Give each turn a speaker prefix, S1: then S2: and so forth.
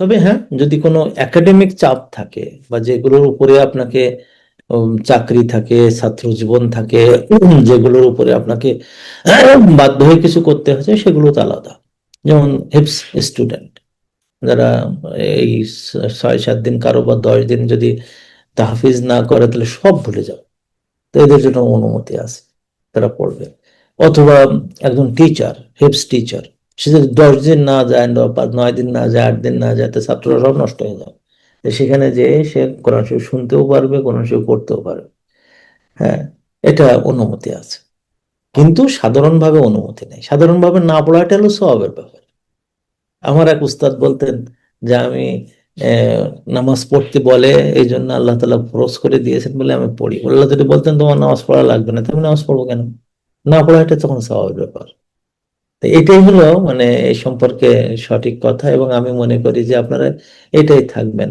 S1: তবে হ্যাঁ যদি কোনো একাডেমিক চাপ থাকে বা যেগুলোর উপরে আপনাকে চাকরি থাকে, ছাত্র জীবন থাকে, যেগুলোর উপরে আপনাকে বাধ্য হয়ে কিছু করতে হচ্ছে, সেগুলো তো আলাদা। যেমন হিপস স্টুডেন্ট যারা এই ছয়, সাত দিন কারও বা দশ দিন যদি তাহফিজ না করে, তাহলে সব ভুলে যাবে তো এদের জন্য অনুমতি আছে, তারা পড়বে। অথবা একজন টিচার হিপস টিচার সে যদি দশ দিন না যায় নয় দিন না যায়, আট দিন না যায়, তো ছাত্ররা সব নষ্ট হয়ে যাবে সেখানে যে সে কোরআন শরীফ শুনতেও পারবে, কোরআন শরীফ পড়তেও পারবে। হ্যাঁ এটা অনুমতি আছে। কিন্তু সাধারণভাবে অনুমতি নেই। সাধারণভাবে না পড়াটা হলো সওয়াবের ব্যাপার। আমার এক উস্তাদ বলতেন যে আমি নামাজ পড়তে বলে এই জন্য আল্লাহ তালা ফরজ করে দিয়েছেন বলে আমি পড়ি। আল্লাহ যদি বলতেন তোমার নামাজ পড়া লাগবে না তুমি নামাজ পড়ব কেন? না পড়াটা তখন স্বভাবের ব্যাপার। এটাই হলো মানে এই সম্পর্কে সঠিক কথা এবং আমি মনে করি যে আপনারা এটাই থাকবেন।